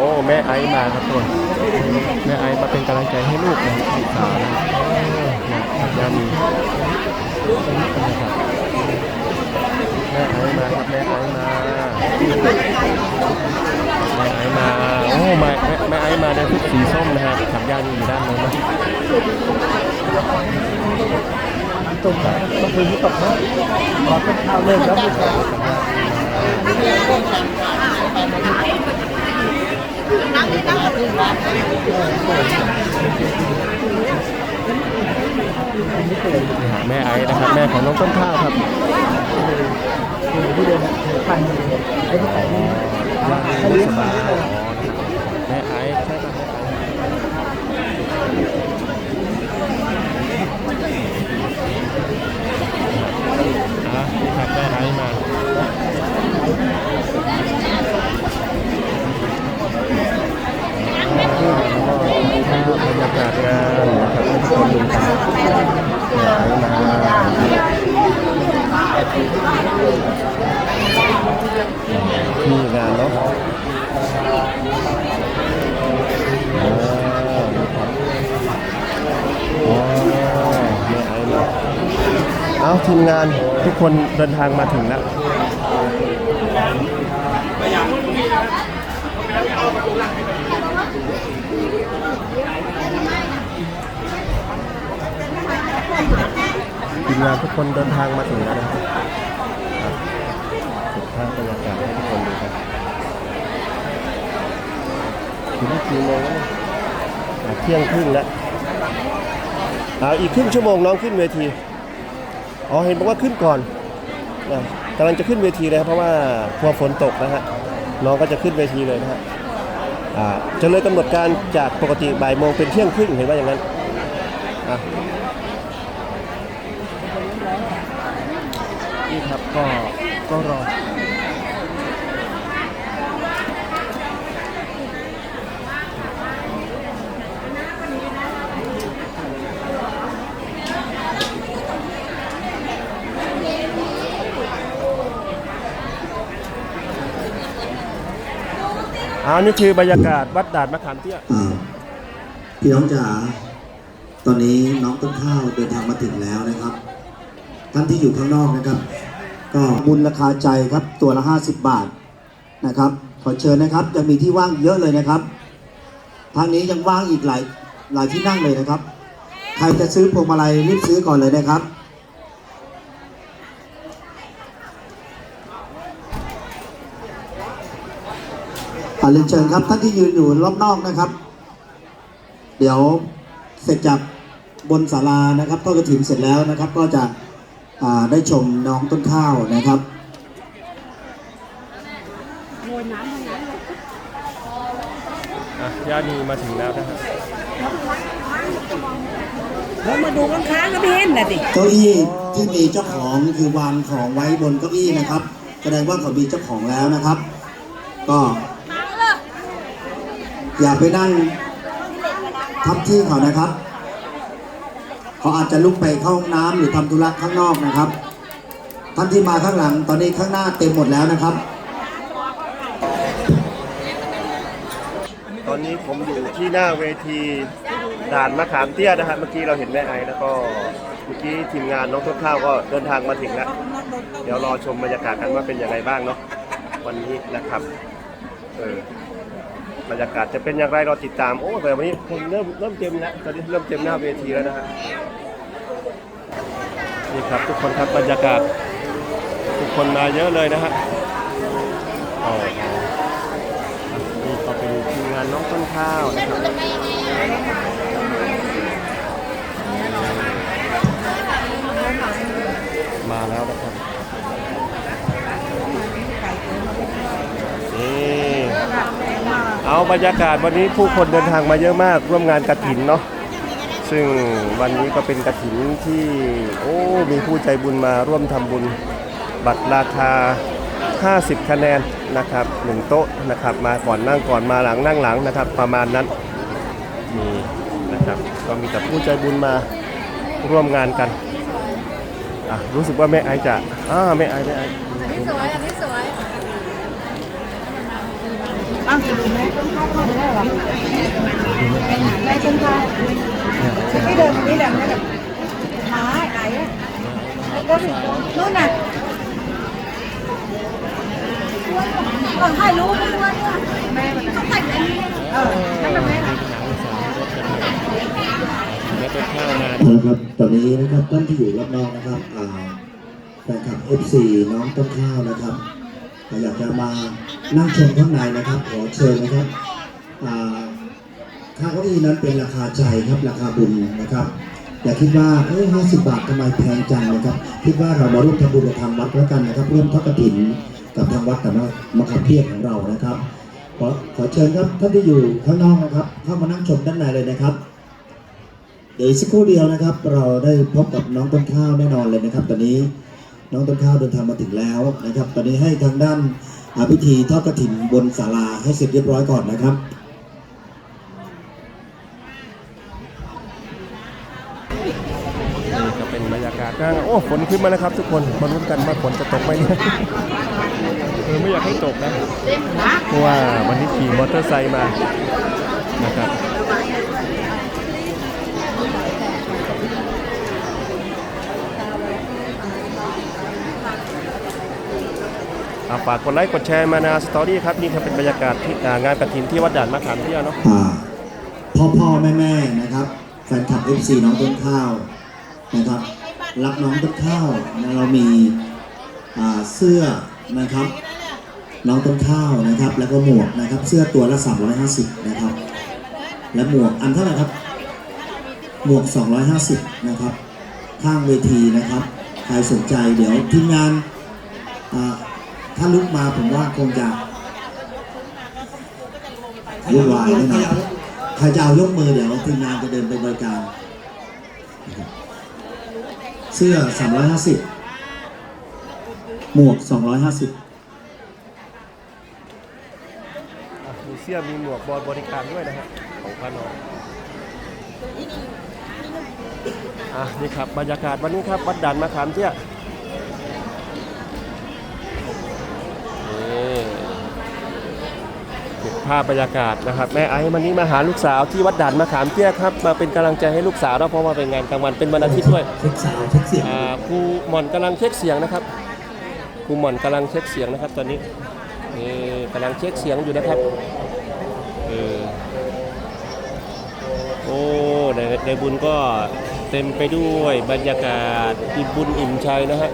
โอ้แม่ไอซ์มาครับทุกคนแม่ไอซ์มาเป็นกำลังใจให้ลูกนะลูกสาวนะออนะครับยามีนะครับแม่ไอซ์มาครับแม่ไอซ์มาแม่ไอซ์มาโอ้แม่แม่ไอซ์มาในชุดสีส้มนะฮะขับยามีอยู่ด้านโน้นนะตกแบบเมื่อคืนนี้ตกนะขอเป็นข้าวเลิกแล้วไม่ใช่ แม่ไอ้นะครับ แม่ของน้องต้นข้าวครับคือที่เดินพันไอ้ที่ใส่นี่ยามีบุษบายอนะครับแม่ไอซ์ใช่ป่ะอะนี่ครับแม่ไอซ์มา บรรยากาศงานนะครับให้ทุกคนดูกันที่งานเนาะอ๋ออ๋อแม่ไอ้เนาะเอา ทีมงานทุกคนเดินทางมาถึงแล้วทีมงานทุกคนเดินทางมาถึงแล้วนะครับครับเก็บภาพบรรยากาศให้ทุกคนดูครับถึงกี่โมงแล้วเนี่ยเที่ยงครึ่งแล้วอ่าอีกครึ่งชั่วโมงน้องขึ้นเวที อ๋อเห็นบอกว่าขึ้นก่อนนะกำลังจะขึ้นเวทีเลยครับเพราะว่าพัวฝนตกนะฮะน้องก็จะขึ้นเวทีเลยนะฮะอ่าจะเลยกำหนดการจากปกติบ่ายโมงเป็นเที่ยงครึ่งเห็นว่าอย่างนั้นอะนี่ครับก็ก็รอ เอานี่คือบรรยากาศวัดด่านมะขามเตี้ยอ่าพี่น้องจ๋าตอนนี้น้องต้นข้าวเดินทางมาถึงแล้วนะครับ ท่านที่อยู่ข้างนอกนะครับ ก็มูลราคาใจครับตัวละ 50 บาทนะครับ ขอเชิญนะครับยังมีที่ว่างเยอะเลยนะครับ ทางนี้ยังว่างอีกหลายหลายที่นั่งเลยนะครับ ใครจะซื้อพวงมาลัยรีบซื้อก่อนเลยนะครับ เรียนเชิญครับท่านที่ยืนอยู่รอบนอกนะครับ เดี๋ยวเสร็จจากบนศาลานะครับทอดกระถิ่นเสร็จแล้วนะครับ ก็จะอ่าได้ชมน้องต้นข้าวนะครับอะย่านีมาถึงแล้วนะครับเรามาดูกันค้างก็ไม่เห็นนะดิเก้าอี้ที่มีเจ้าของคือวางของไว้บนเก้าอี้นะครับ แสดงว่าเขามีเจ้าของแล้วนะครับ ก็ อย่าไปนั่งทับที่เขานะครับ เขาอาจจะลุกไปเข้าห้องน้ำหรือทำธุระข้างนอกนะครับ ท่านที่มาข้างหลังตอนนี้ข้างหน้าเต็มหมดแล้วนะครับ ตอนนี้ผมอยู่ที่หน้าเวทีด่านมะขามเตี้ยนะฮะเมื่อกี้เราเห็นแม่ไอแล้วก็เมื่อกี้ทีมงานน้องต้นข้าวก็เดินทางมาถึงแล้วเดี๋ยวรอชมบรรยากาศกันว่าเป็นยังไงบ้างเนาะวันนี้นะครับเออ บรรยากาศจะเป็นอย่างไรรอติดตามโอ้แต่วันนี้คนเริ่มเริ่มเต็มแล้วตอนนี้เริ่มเต็มหน้าเวทีแล้วนะฮะนี่ครับทุกคนครับบรรยากาศทุกคนมาเยอะเลยนะฮะอ๋อนี่ก็เป็นทีมงานน้องต้นข้าวนะครับมาแล้วนะครับ เอาบรรยากาศวันนี้ผู้คนเดินทางมาเยอะมากร่วมงานกระถินเนาะซึ่งวันนี้ก็เป็นกระถินที่โอ้มีผู้ใจบุญมาร่วมทำบุญบัตรราคา 50 คะแนนนะครับหนึ่งโต๊ะนะครับมาก่อนนั่งก่อนมาหลังนั่งหลังนะครับ ประมาณนั้นมีนะครับก็มีแต่ผู้ใจบุญมาร่วมงานกันอะรู้สึกว่าแม่ไอจะอ่าแม่ไอแม่ไออันแม่ต้นข้าวเข้า ไปได้หรอแม่ต้นข้าวที่เดิมนี่เดิมนี่แบบหาไอ้แล้วก็นู่นน่ะก็ให้รู้ไปด้วยแม่มันต้องออนั่นแหละแม่แม่ต้นข้าวมานะครับตอนนี้นะครับท่านที่อยู่รอบนอกนะครับอ่าแฟนคลับ FC น้องต้นข้าวนะครับ อยากจะมานั่งชมข้างในนะครับ ขอเชิญนะครับค่าเก้าอี้นั้นเป็นราคาใจครับราคาบุญนะครับอย่าคิดว่าเอ้ยห้าสิบบาททำไมแพงจังนะครับ คิดว่าเรามาร่วมทำบุญกับทางวัดแล้วกันนะครับร่วมทอดกฐินกับทางวัดกับมะขามเทียนของเรานะครับขอขอเชิญครับท่านที่อยู่ข้างนอกนะครับ เข้ามานั่งชมด้านในเลยนะครับ เดี๋ยวสักครู่เดียวนะครับ เราได้พบกับน้องต้นข้าวแน่นอนเลยนะครับ ตอนนี้ น้องต้นข้าวเดินทางมาถึงแล้วนะครับ ตอนนี้ให้ทางด้านอ่าพิธีทอดกฐินบนศาลาให้เสร็จเรียบร้อยก่อนนะครับนี่ก็เป็นบรรยากาศนะโอ้ฝนขึ้นมาแล้วครับ ทุกคนมาลุ้นกันว่าฝนจะตกไหมเนี่ยเออไม่อยากให้ตกนะเพราะว่าวันนี้ขี่มอเตอร์ไซค์มานะครับ ฝากกดไลค์กดแชร์มานาสตอรี่ครับนี่ครับเป็นบรรยากาศที่งานกระถินที่วัดด่านมะขามเที่ยวเนาะพ่อพ่อแม่แม่นะครับแฟนคลับ FC น้องต้นข้าวนะครับรักน้องต้นข้าวนะเรามีอ่าเสื้อนะครับ น้องต้นข้าวนะครับ แล้วก็หมวกนะครับ เสื้อตัวละ 350 นะครับ และหมวกอันเท่าไหร่ครับ หมวก 250 นะครับ ข้างเวทีนะครับ ใครสนใจเดี๋ยวทีมงานอ่า ถ้าลุกมาผมว่าคงจะวุ่นวายแน่นอนใครจะเอายกมือเดี๋ยวทีมงานจะเดินไปบริการ เสื้อ 350 หมวก 250อะมีเสื้อมีหมวกบอลบริการด้วยนะครับของพระนอนอะนี่ครับบรรยากาศวันนี้ครับวัดด่านมะขามเที่ยนี่เก็บ ภาพบรรยากาศนะครับ แม่ไอ้วันนี้มาหาลูกสาวที่วัดด่านมะขามเที่ยครับ มาเป็นกำลังใจให้ลูกสาวแล้วเพราะว่าเป็นงานกลางวันเป็นวันอาทิตย์ด้วยเช็คสาวเช็คเสียงอ่าครูหม่อนกำลังเช็คเสียงนะครับครูหม่อนกำลังเช็คเสียงนะครับ ตอนนี้นี่กำลังเช็คเสียงอยู่นะครับเออโอ้ในในบุญก็เต็มไปด้วยบรรยากาศอิ่มบุญอิ่มใจนะฮะ